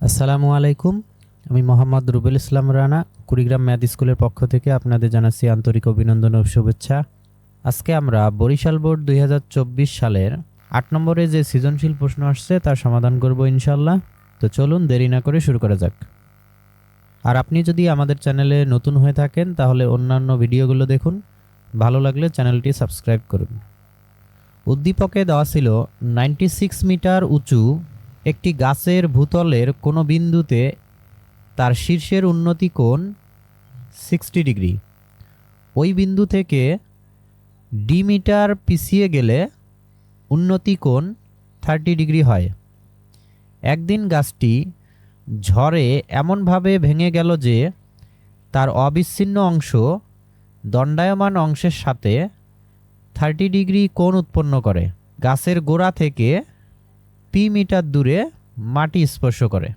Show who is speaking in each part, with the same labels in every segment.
Speaker 1: আসসালামু আলাইকুম। আমি মোহাম্মদ রুবেল ইসলাম রানা, কুড়িগ্রাম ম্যাথ স্কুলের পক্ষ থেকে আপনাদের জানাচ্ছি আন্তরিক অভিনন্দন ও শুভেচ্ছা। আজকে আমরা বরিশাল বোর্ড দুই হাজার চব্বিশ সালের আট নম্বরে যে সৃজনশীল প্রশ্ন আসছে, তার সমাধান করব ইনশাল্লাহ তো চলুন দেরি না করে শুরু করা যাক। আর আপনি যদি আমাদের চ্যানেলে নতুন হয়ে থাকেন, তাহলে অন্যান্য ভিডিওগুলো দেখুন। ভালো লাগলে চ্যানেলটি সাবস্ক্রাইব করুন। উদ্দীপকে দেওয়া ছিল নাইনটি সিক্স মিটার উঁচু একটি গাছের ভূতলের কোনো বিন্দুতে তার শীর্ষের উন্নতি কোণ সিক্সটি ডিগ্রি। ওই বিন্দু থেকে ডি মিটার পিছিয়ে গেলে উন্নতি কোণ থার্টি ডিগ্রি হয়। একদিন গাছটি ঝড়ে এমনভাবে ভেঙে গেল যে তার অবিচ্ছিন্ন অংশ দণ্ডায়মান অংশের সাথে থার্টি ডিগ্রি কোণ উৎপন্ন করে। গাছের গোড়া থেকে পি মিটার দূরে মাটি স্পর্শ করে।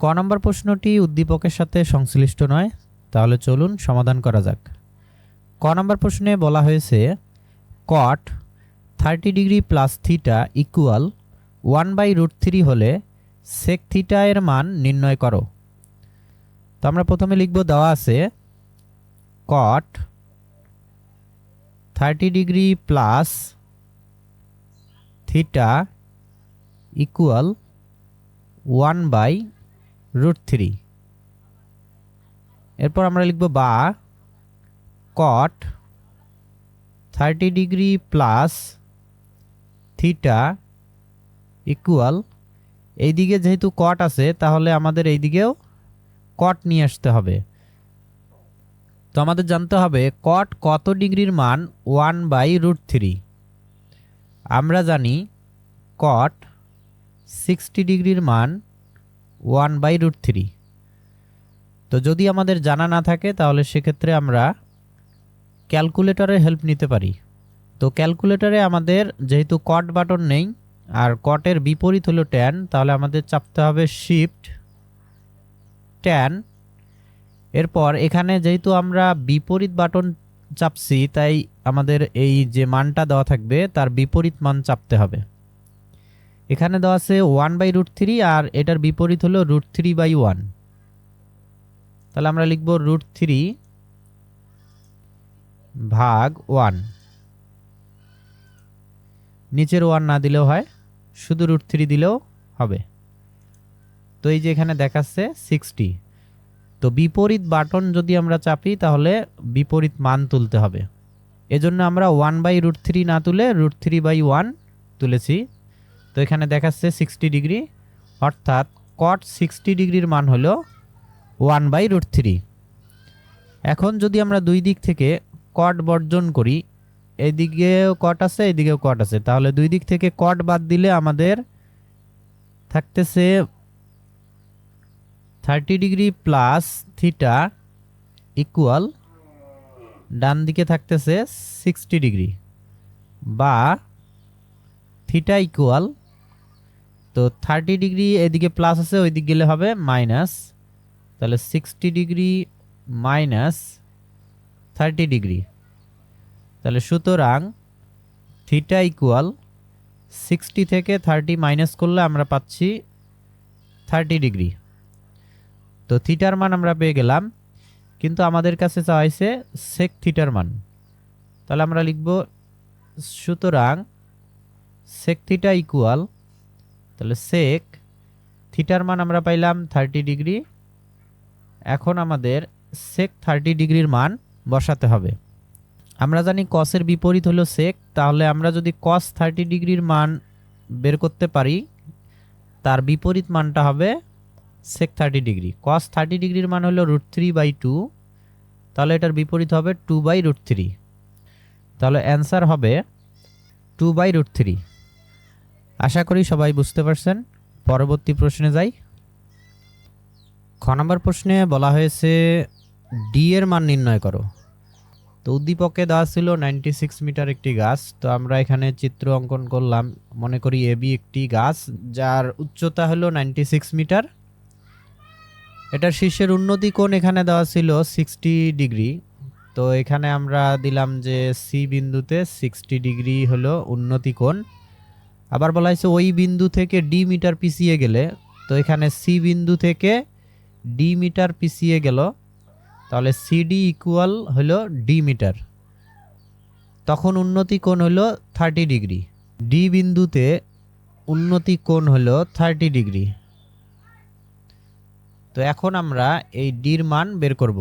Speaker 1: ক নম্বর প্রশ্নটি উদ্দীপকের সাথে সংশ্লিষ্ট নয়, তাহলে চলুন সমাধান করা যাক। ক নম্বর প্রশ্নে বলা হয়েছে cot thirty degree plus theta equal one by root three হলে সেক থিটা এর মান নির্ণয় করো। তো আমরা প্রথমে লিখব, দেওয়া আছে cot thirty degree plus theta equal one by root three এরপর আমরা লিখব বা cot thirty degree plus theta equal এইদিকে যেহেতু কট আছে, তাহলে আমাদের এইদিকেও কট নিয়ে আসতে হবে। তো আমাদের জানতে হবে কট কত ডিগ্রির মান ওয়ান বাই রুট থ্রি আমরা জানি কট সিক্সটি ডিগ্রির মান ওয়ান বাই রুট থ্রি। তো যদি আমাদের জানা না থাকে, তাহলে সেক্ষেত্রে আমরা ক্যালকুলেটরের হেল্প নিতে পারি। তো ক্যালকুলেটরে আমাদের যেহেতু কট বাটন নেই আর কটের বিপরীত হলো ট্যান তাহলে আমাদের চাপতে হবে শিফট ট্যান এরপর এখানে যেহেতু আমরা বিপরীত বাটন চাপছি, তাই আমাদের এই যে মানটা দেওয়া থাকবে, তার বিপরীত মান চাপতে হবে। এখানে দেওয়া আছে ওয়ান বাই রুট থ্রি আর এটার বিপরীত হলো রুট থ্রি বাই ওয়ান তাহলে আমরা লিখব রুট থ্রি ভাগ ওয়ান নিচের ওয়ান না দিলেও হয়, শুধু রুট থ্রি দিলেও হবে। তো এই যে এখানে দেখাচ্ছে সিক্সটি তো বিপরীত বাটন যদি আমরা চাপি, তাহলে বিপরীত মান তুলতে হবে। এজন্য আমরা ওয়ান বাই রুট থ্রি না তুলে রুট থ্রি বাই ওয়ান তুলেছি। তো এখানে দেখাচ্ছে সিক্সটি ডিগ্রি অর্থাৎ কট সিক্সটি ডিগ্রির মান হলো ওয়ান বাই রুট থ্রি এখন যদি আমরা দুই দিক থেকে কট বর্জন করি, এদিকেও কট আছে, এদিকেও কট আছে, তাহলে দুই দিক থেকে কট বাদ দিলে আমাদের থাকতেছে thirty degree plus theta equal ডান দিকে থাকতেছে সিক্সটি ডিগ্রি বা থিটা ইকুয়াল তো থার্টি ডিগ্রি এদিকে প্লাস আছে ওই দিক গেলে হবে মাইনাস তাহলে sixty degree minus thirty degree তাহলে সুতরাং থিটা ইকুয়াল সিক্সটি থেকে থার্টি মাইনাস করলে আমরা পাচ্ছি থার্টি ডিগ্রি তো থিটার মান আমরা পেয়ে গেলাম, কিন্তু আমাদের কাছে চাইছে সেক থিটার মান। তাহলে আমরা লিখব সুতরাং সেক থিটা ইকুয়াল তাহলে সেক থিটার মান আমরা পাইলাম থার্টি ডিগ্রি এখন আমাদের সেক থার্টি ডিগ্রির মান বসাতে হবে। আমরা জানি কসের বিপরীত হলো সেক তাহলে আমরা যদি কস থার্টি ডিগ্রির মান বের করতে পারি, তার বিপরীত মানটা হবে sec thirty degree cos thirty ডিগ্রির মান হলো রুট থ্রি বাই টু তাহলে এটার বিপরীত হবে টু বাই রুট থ্রি তাহলে অ্যান্সার হবে টু বাই রুট থ্রি আশা করি সবাই বুঝতে পারছেন। পরবর্তী প্রশ্নে যাই। খ নম্বর প্রশ্নে বলা হয়েছে ডি এর মান নির্ণয় করো। তো উদ্দীপকে দেওয়া ছিল নাইনটি সিক্স মিটার একটি গাছ। তো আমরা এখানে চিত্র অঙ্কন করলাম। মনে করি এবি একটি গাছ, যার উচ্চতা হলো নাইনটি সিক্স মিটার। এটার শীর্ষের উন্নতি কোণ এখানে দেওয়া ছিল সিক্সটি ডিগ্রি। তো এখানে আমরা দিলাম যে সি বিন্দুতে সিক্সটি ডিগ্রি হলো উন্নতি কোণ। আবার বলা হয়েছে ওই বিন্দু থেকে ডি মিটার পিছিয়ে গেলে, তো এখানে সি বিন্দু থেকে ডি মিটার পিছিয়ে গেল, তাহলে সিডি ইকুয়াল হলো ডি মিটার। তখন উন্নতি কোণ হলো থার্টি ডিগ্রি। ডি বিন্দুতে উন্নতি কোণ হলো থার্টি ডিগ্রি। তো এখন আমরা এই ডির মান বের করব।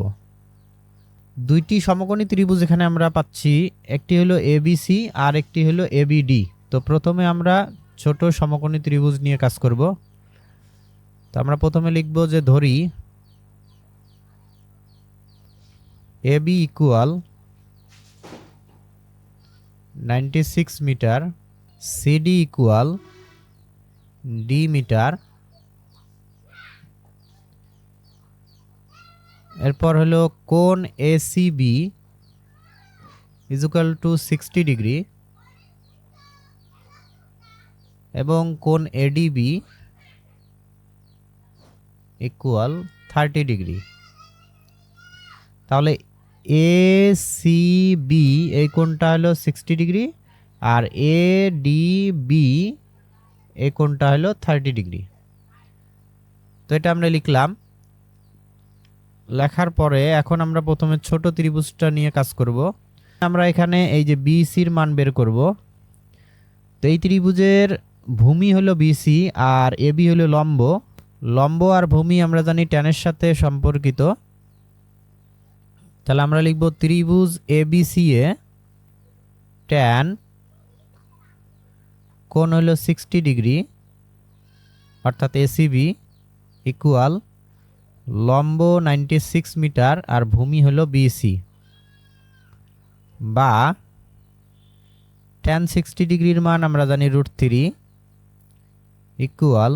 Speaker 1: দুইটি সমকোণী ত্রিভুজ এখানে আমরা পাচ্ছি, একটি হলো এবিসি আর একটি হলো এবিডি তো প্রথমে আমরা ছোট সমকোণী ত্রিভুজ নিয়ে কাজ করব। তো আমরা প্রথমে লিখব যে ধরি AB equal ninety six metre CD equal D metre. এরপর হলো কোন ACB equal to sixty degree. এবং কোন এডিবি ইকুয়াল থার্টি ডিগ্রি তাহলে এ সি বি এই কোণটা হলো সিক্সটি ডিগ্রি আর এ ডি বি এই কোণটা হলো থার্টি ডিগ্রি তো এটা আমরা লিখলাম। লেখার পরে এখন আমরা প্রথমে ছোট ত্রিভুজটা নিয়ে কাজ করব। আমরা এখানে এই যে বিসির মান বের করব। তো এই ত্রিভুজের ভূমি হলো বিসি আর এবি হলো লম্ব। লম্ব আর ভূমি আমরা জানি ট্যানের সাথে সম্পর্কিত। তাহলে আমরা লিখব ত্রিভুজ এবিসি এ ট্যান কোণ হলো সিক্সটি ডিগ্রি, অর্থাৎ এসিবি ইকুয়াল লম্ব নাইনটি সিক্স মিটার আর ভূমি হলো বিসি বা টেন সিক্সটি ডিগ্রির মান আমরা জানি root three. Equal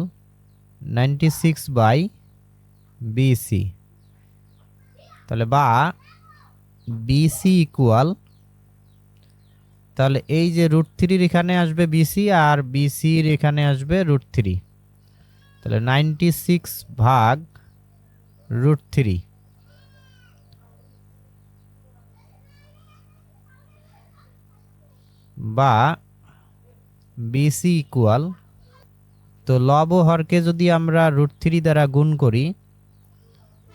Speaker 1: ninety six by BC তাহলে বা বিসি ইকুয়াল তাহলে এই যে রুট থ্রির এখানে আসবে বিসি আর বিসির এখানে আসবে রুট থ্রি তাহলে নাইনটি সিক্স ভাগ রুট থ্রি বা বিসি ইকুয়াল তো লব ও হরকে যদি আমরা রুট থ্রি দ্বারা গুণ করি,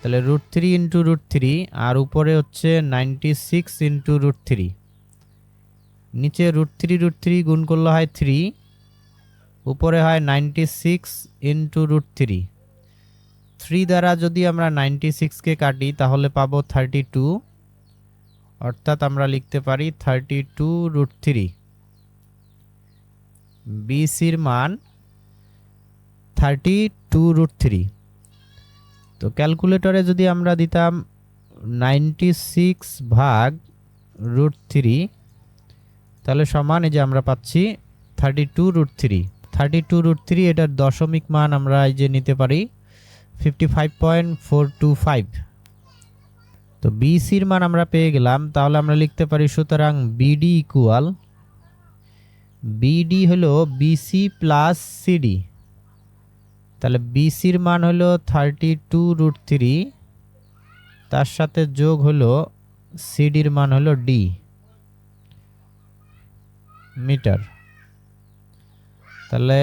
Speaker 1: তাহলে root three into root three, আর উপরে হচ্ছে ninety six into root three. নিচে রুট থ্রি রুট থ্রি গুণ করলে হয় থ্রি, উপরে হয় ninety six into root three. Three দ্বারা যদি আমরা নাইনটি সিক্সকে কাটি, তাহলে পাবো থার্টি টু, অর্থাৎ আমরা লিখতে পারি থার্টি টু রুট থ্রি। বিসির মান থার্টি টু রুট থ্রি তো ক্যালকুলেটরে যদি আমরা দিতাম নাইনটি সিক্স ভাগ রুট থ্রি তাহলে সমান এই যে আমরা পাচ্ছি thirty two root three thirty two root three এটার দশমিক মান আমরা এই যে নিতে পারি fifty five point four two five তো বিসির মান আমরা পেয়ে গেলাম, তাহলে আমরা লিখতে পারি সুতরাং বিডি ইকুয়াল বিডি হলো বিসি প্লাস সিডি তাহলে বিসির মান হলো থার্টি টু রুট থ্রি তার সাথে যোগ হলো সিডির মান হলো ডি মিটার। তাহলে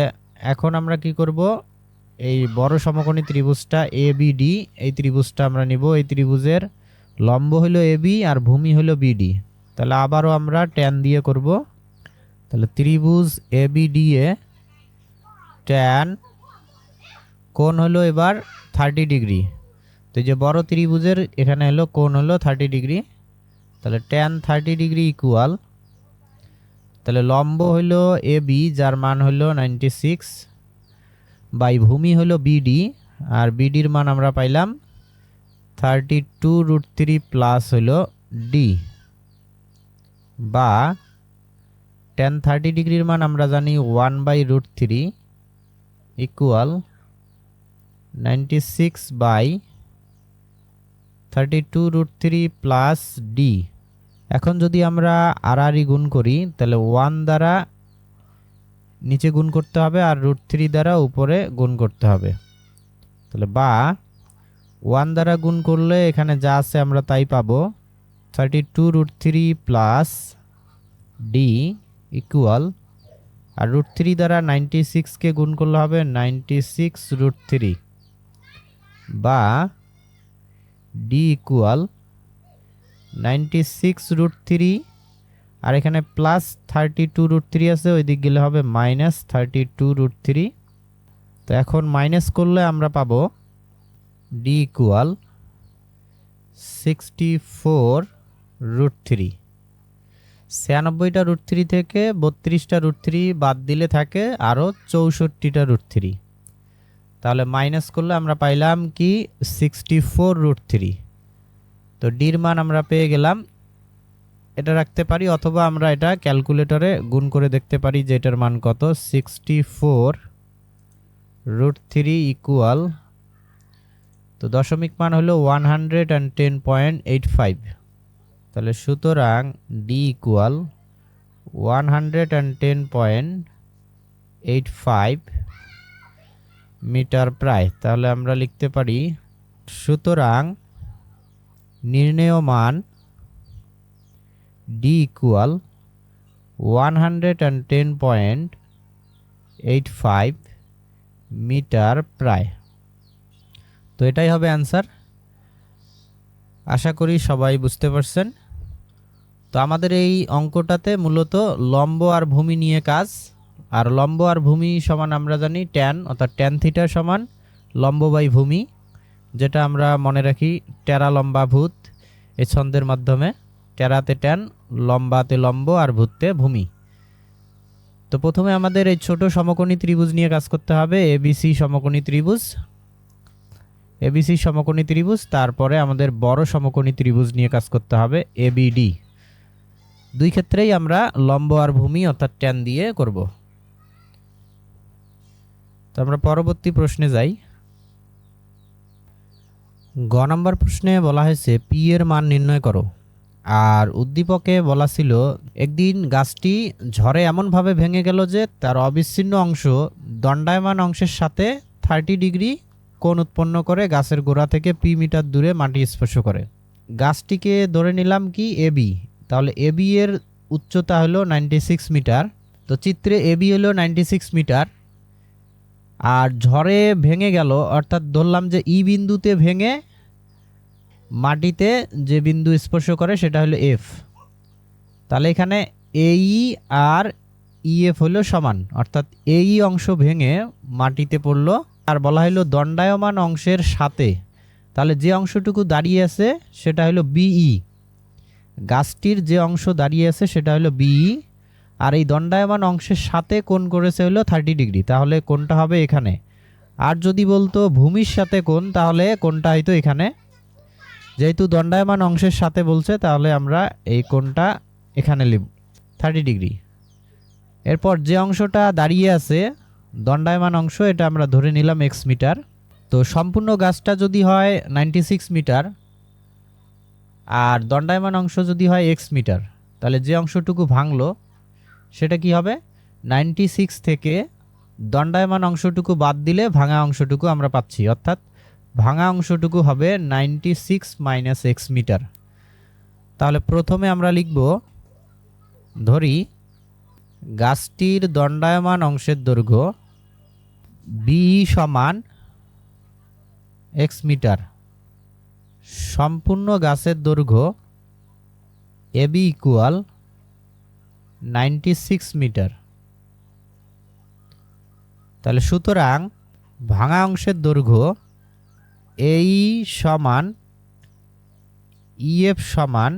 Speaker 1: এখন আমরা কি করব? এই বড় সমকোণী ত্রিভুজটা এ বি ডি এই ত্রিভুজটা আমরা নিব। এই ত্রিভুজের লম্ব হলো এ বি আর ভূমি হলো বিডি তাহলে আবারও আমরা ট্যান দিয়ে করব। তাহলে ত্রিভুজ এ বি ডি এ ট্যান কোণ হলো এবার থার্টি ডিগ্রি তো যে বড় ত্রিভুজের এখানে হলো কোণ হলো থার্টি ডিগ্রি তাহলে ট্যান থার্টি ডিগ্রি ইকুয়াল তাহলে লম্ব হলো এ বি যার মান হলো নাইনটি সিক্স বাই ভূমি হলো বিডি আর বিডির মান আমরা পাইলাম thirty two root three plus হলো ডি বা টেন থার্টি ডিগ্রির মান আমরা জানি one by root three equal ninety six by thirty two root three plus D এখন যদি আমরা আড়াআড়ি গুণ করি, তাহলে ওয়ান দ্বারা নিচে গুণ করতে হবে আর রুট থ্রি দ্বারা উপরে গুণ করতে হবে। তাহলে বা ওয়ান দ্বারা গুণ করলে এখানে যা আছে আমরা তাই পাবো। Thirty two root three plus D equal আর রুট থ্রি দ্বারা নাইনটি সিক্সকে গুণ করলে হবে নাইনটি সিক্স রুট থ্রি বা D equal ninety six root three আর এখানে plus thirty two root three আছে, ওই দিক গেলে হবে minus thirty two root three তো এখন মাইনাস করলে আমরা পাবো D equal sixty four root three ছিয়ানব্বইটা root three থেকে বত্রিশটা রুট থ্রি বাদ দিলে থাকে আরও চৌষট্টিটা রুট থ্রি তাহলে মাইনাস করলে আমরা পাইলাম কি? সিক্সটি ফোর রুট থ্রি তো ডির মান আমরা পেয়ে গেলাম। এটা রাখতে পারি অথবা আমরা এটা ক্যালকুলেটরে গুণ করে দেখতে পারি যে এটার মান কত? Sixty four root three equal তো দশমিক মান হলো one hundred and ten point eight five তাহলে সুতরাং D equal one hundred and ten point eight five metre প্রায়। তাহলে আমরা লিখতে পারি, সুতরাং নির্ণেয় মান D equal one hundred and ten point eight five metre প্রায়। তো এটাই হবে অ্যান্সার আশা করি সবাই বুঝতে পারছেন। তো আমাদের এই অঙ্কটাতে মূলত লম্ব আর ভূমি নিয়ে কাজ। আর লম্ব আর ভূমি সমান আমরা জানি ট্যান অর্থাৎ ট্যান থিটা সমান লম্ব বাই ভূমি, যেটা আমরা মনে রাখি টেরা লম্বা ভূত, এই ছন্দের মাধ্যমে টেরাতে ট্যান লম্বাতে লম্ব আর ভূততে ভূমি। তো প্রথমে আমাদের এই ছোট সমকোণী ত্রিভুজ নিয়ে কাজ করতে হবে এবিসি সমকোণী ত্রিভুজ। এবিসি সমকোণী ত্রিভুজ, তারপরে আমাদের বড় সমকোণী ত্রিভুজ নিয়ে কাজ করতে হবে এবিডি দুই ক্ষেত্রেই আমরা লম্ব আর ভূমি, অর্থাৎ ট্যান দিয়ে করব। আমরা পরবর্তী প্রশ্নে যাই। গ নম্বর প্রশ্নে বলা হয়েছে, পি এর মান নির্ণয় করো। আর উদ্দীপকে বলা ছিল, একদিন গাছটি ঝড়ে এমনভাবে ভেঙে গেল যে তার অবিচ্ছিন্ন অংশ দণ্ডায়মান অংশের সাথে থার্টি ডিগ্রি কোণ উৎপন্ন করে গাছের গোড়া থেকে পি মিটার দূরে মাটি স্পর্শ করে। গাছটিকে ধরে নিলাম কি এবি তাহলে এবি এর উচ্চতা হলো নাইনটি সিক্স মিটার। তো চিত্রে এবি হলো নাইনটি সিক্স মিটার। আর ঝড়ে ভেঙে গেল, অর্থাৎ ধরলাম যে ই বিন্দুতে ভেঙে মাটিতে যে বিন্দু স্পর্শ করে সেটা হলো এফ তাহলে এখানে এই আর ইএফ হলো সমান, অর্থাৎ এই অংশ ভেঙে মাটিতে পড়ল, আর বলা হলো দণ্ডায়মান অংশের সাথে। তাহলে যে অংশটুকু দাঁড়িয়ে আছে সেটা হলো বিই গাছটির যে অংশ দাঁড়িয়ে আছে সেটা হলো বিই আর এই দণ্ডায়মান অংশের সাথে কোণ করেছে হলো থার্টি ডিগ্রি তাহলে কোনটা হবে এখানে। আর যদি বলতো ভূমির সাথে কোণ, তাহলে কোনটা হয়তো এখানে। যেহেতু দণ্ডায়মান অংশের সাথে বলছে, তাহলে আমরা এই কোণটা এখানে লিব থার্টি ডিগ্রি এরপর যে অংশটা দাঁড়িয়ে আছে, দণ্ডায়মান অংশ, এটা আমরা ধরে নিলাম এক্স মিটার তো সম্পূর্ণ গাছটা যদি হয় নাইনটি সিক্স মিটার আর দণ্ডায়মান অংশ যদি হয় এক্স মিটার তাহলে যে অংশটুকু ভাঙলো সেটা কি হবে? নাইনটি সিক্স থেকে দণ্ডায়মান অংশটুকু বাদ দিলে ভাঙা অংশটুকু আমরা পাচ্ছি। অর্থাৎ ভাঙা অংশটুকু হবে ninety six minus x metre তাহলে প্রথমে আমরা লিখব, ধরি, গাছটির দণ্ডায়মান অংশের দৈর্ঘ্য বি সমান এক্স মিটার সম্পূর্ণ গাছের দৈর্ঘ্য AB equal ninety six metre তাহলে সুতরাং ভাঙা অংশের দৈর্ঘ্য এই সমান ইএফ সমান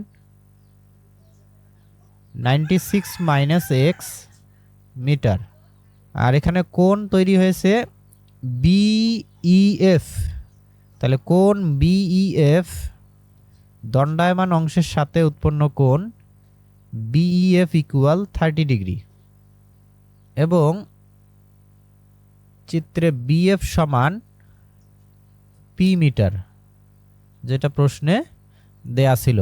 Speaker 1: ninety six minus x metre আর এখানে কোণ তৈরি হয়েছে বিইএফ তাহলে কোণ বিইএফ দণ্ডায়মান অংশের সাথে উৎপন্ন কোণ বিইএফ ইকুয়াল থার্টি ডিগ্রি এবং চিত্রে বিএফ সমান পি মিটার যেটা প্রশ্নে দেয়া ছিল।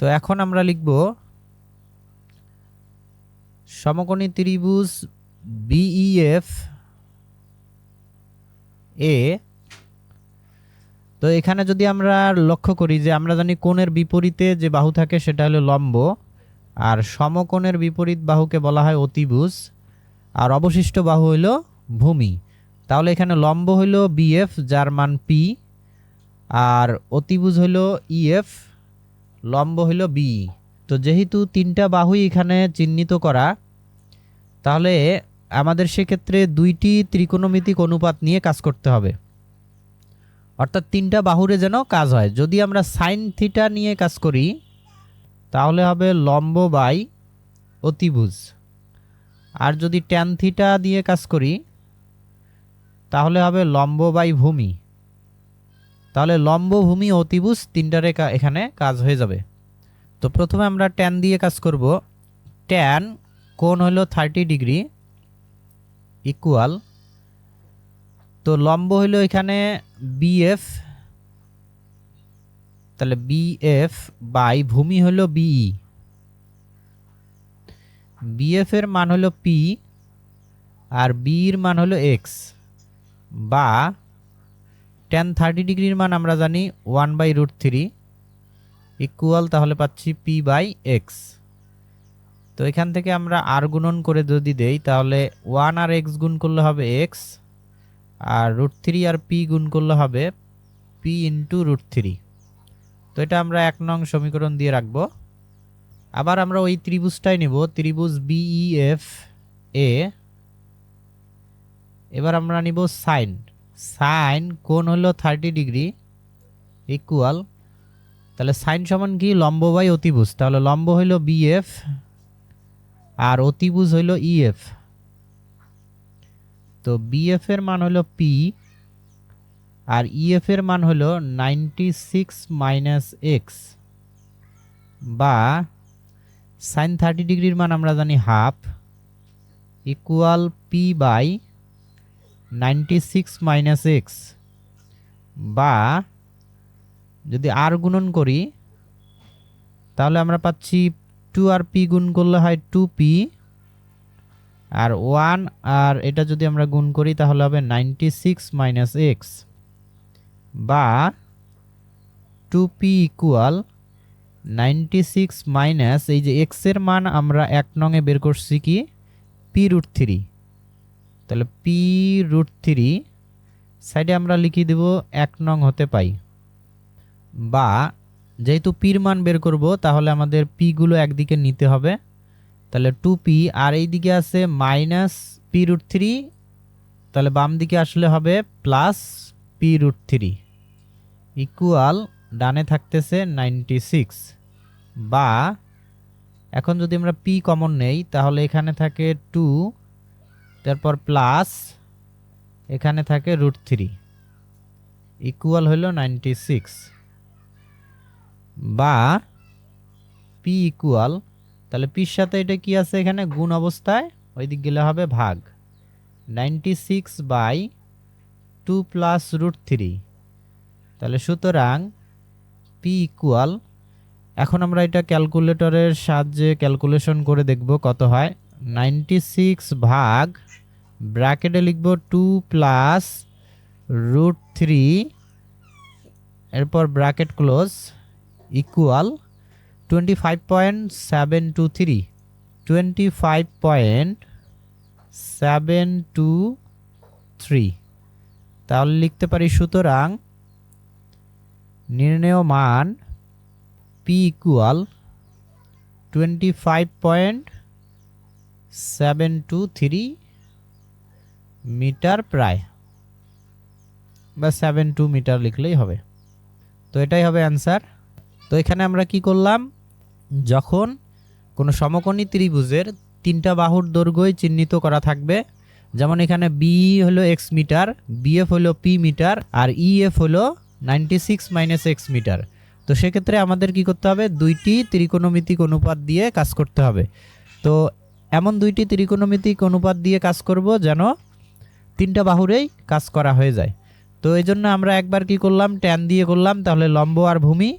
Speaker 1: তো এখন আমরা লিখব সমকোণী ত্রিভুজ বিইএফ এ তো এখানে যদি আমরা লক্ষ্য করি যে আমরা জানি কোণের বিপরীতে যে বাহু থাকে সেটা হলো লম্ব, আর সমকোণের বিপরীত বাহুকে বলা হয় অতিভুজ, আর অবশিষ্ট বাহু হইল ভূমি। তাহলে এখানে লম্ব হইল বিএফ, যার মান পি, আর অতিভুজ হইল ইএফ, লম্ব হইল বি। তো যেহেতু তিনটা বাহুই এখানে চিহ্নিত করা, তাহলে আমাদের সেক্ষেত্রে দুইটি ত্রিকোণমিতিক অনুপাত নিয়ে কাজ করতে হবে। অর্থাৎ তিনটা বাহুরে যেন কাজ হয়। যদি আমরা সাইন থিটা নিয়ে কাজ করি, তাহলে হবে লম্ব বাই অতিভুজ। আর যদি ট্যান থিটা দিয়ে কাজ করি, তাহলে হবে লম্ব বাই ভূমি। তাহলে লম্ব ভূমি অতিভুজ তিনটারে এখানে কাজ হয়ে যাবে। তো প্রথমে আমরা ট্যান দিয়ে কাজ করব। ট্যান কোণ হলো থার্টি ডিগ্রি ইকুয়াল তো লম্ব হইল এখানে বিএফ তাহলে বিএফ বাই ভূমি হলো বিই বিএফ এর মান হলো পি আর বির মান হলো এক্স বা টেন থার্টি ডিগ্রির মান আমরা জানি one by root three equal তাহলে পাচ্ছি পি বাই এক্স তো এখান থেকে আমরা আর গুণন করে যদি দেই তাহলে ওয়ান আর এক্স গুণ করলে হবে এক্স আর রুট থ্রি আর পি গুণ করলে হবে পি ইন্টু রুট থ্রি তো এটা আমরা এক নং সমীকরণ দিয়ে রাখব। আবার আমরা ওই ত্রিভুজটাই নিব, ত্রিভুজ বিই এফ এ এবার আমরা নিব সাইন সাইন কোণ হলো থার্টি ডিগ্রি ইকুয়াল তাহলে সাইন সমান কি? লম্ব বাই অতিভুজ। তাহলে লম্ব হইল বিএফ আর অতিভুজ হইল ইএফ তো বিএফ এর মান হলো পি আর ইএফ এর মান হলো নাইনটি সিক্স মাইনাস এক্স বা সাইন থার্টি ডিগ্রির মান আমরা জানি half equal P by ninety six minus x বা যদি আর গুণন করি তাহলে আমরা পাচ্ছি টু আর পি গুণ করলে হয় টু পি আর ওয়ান আর এটা যদি আমরা গুণ করি, তাহলে হবে নাইনটি সিক্স মাইনাস এক্স বা two P equal ninety six minus এই যে এক্সের মান আমরা এক নঙে বের করছি কি? পি রুট থ্রি তাহলে পি রুট থ্রি সাইডে আমরা লিখিয়ে দেব এক নং হতে পাই। বা যেহেতু পির মান বের করব, তাহলে আমাদের পিগুলো একদিকে নিতে হবে। তাহলে টু পি আর এই দিকে আছে মাইনাস পি রুট থ্রি তাহলে বাম দিকে আসলে হবে plus P root three equal ডানে থাকতেছে নাইনটি সিক্স বা এখন যদি আমরা পি কমন নেই, তাহলে এখানে থাকে টু তারপর প্লাস এখানে থাকে রুট থ্রি ইকুয়াল হলো নাইনটি সিক্স বা পি ইকুয়াল তাহলে পির সাথে এটা কি আছে এখানে? গুণ অবস্থায় ওই দিক গেলে হবে ভাগ। Ninety six by two plus root three তাহলে সুতরাং পি ইকুয়াল এখন আমরা এটা ক্যালকুলেটরের সাহায্যে ক্যালকুলেশন করে দেখব কত হয়। নাইনটি সিক্স ভাগ ব্র্যাকেটে লিখব টু প্লাস রুট থ্রি এরপর bracket close equal twenty five point seven two three twenty five point seven two three তাহলে লিখতে পারি সুতরাং নির্ণেয় মান P equal twenty five point seven two three meter প্রায়। বা সেভেন টু মিটার লিখলেই হবে। তো এটাই হবে অ্যান্সার তো এখানে আমরা কি করলাম? যখন কোনো সমকোণী ত্রিভুজের তিনটা বাহুর দৈর্ঘ্যই চিহ্নিত করা থাকবে, যেমন এখানে বি হলো এক্স মিটার বিএফ হলো পি মিটার, আর ইএফ হলো ninety six minus X meter. তো সেক্ষেত্রে আমাদের কি করতে হবে? দুইটি ত্রিকোণমিতিক অনুপাত দিয়ে কাজ করতে হবে। তো এমন দুইটি ত্রিকোণমিতিক অনুপাত দিয়ে কাজ করব যেন তিনটা বাহুরেই কাজ করা হয়ে যায়। তো এই জন্য আমরা একবার কি করলাম? ট্যান দিয়ে করলাম, তাহলে লম্ব আর ভূমি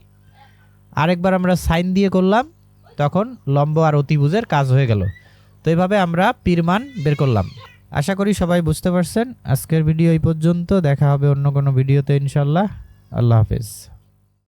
Speaker 1: আরেকবার আমরা সাইন দিয়ে করলাম, তখন লম্ব আর অতিভুজের কাজ হয়ে গেল। তো এইভাবে আমরা পীর মান বের করলাম। আশা করি সবাই বুঝতে পারছেন। আজকের ভিডিও এই পর্যন্ত। দেখা হবে অন্য কোনো ভিডিওতে ইনশাল্লাহ আল্লাহ হাফেজ।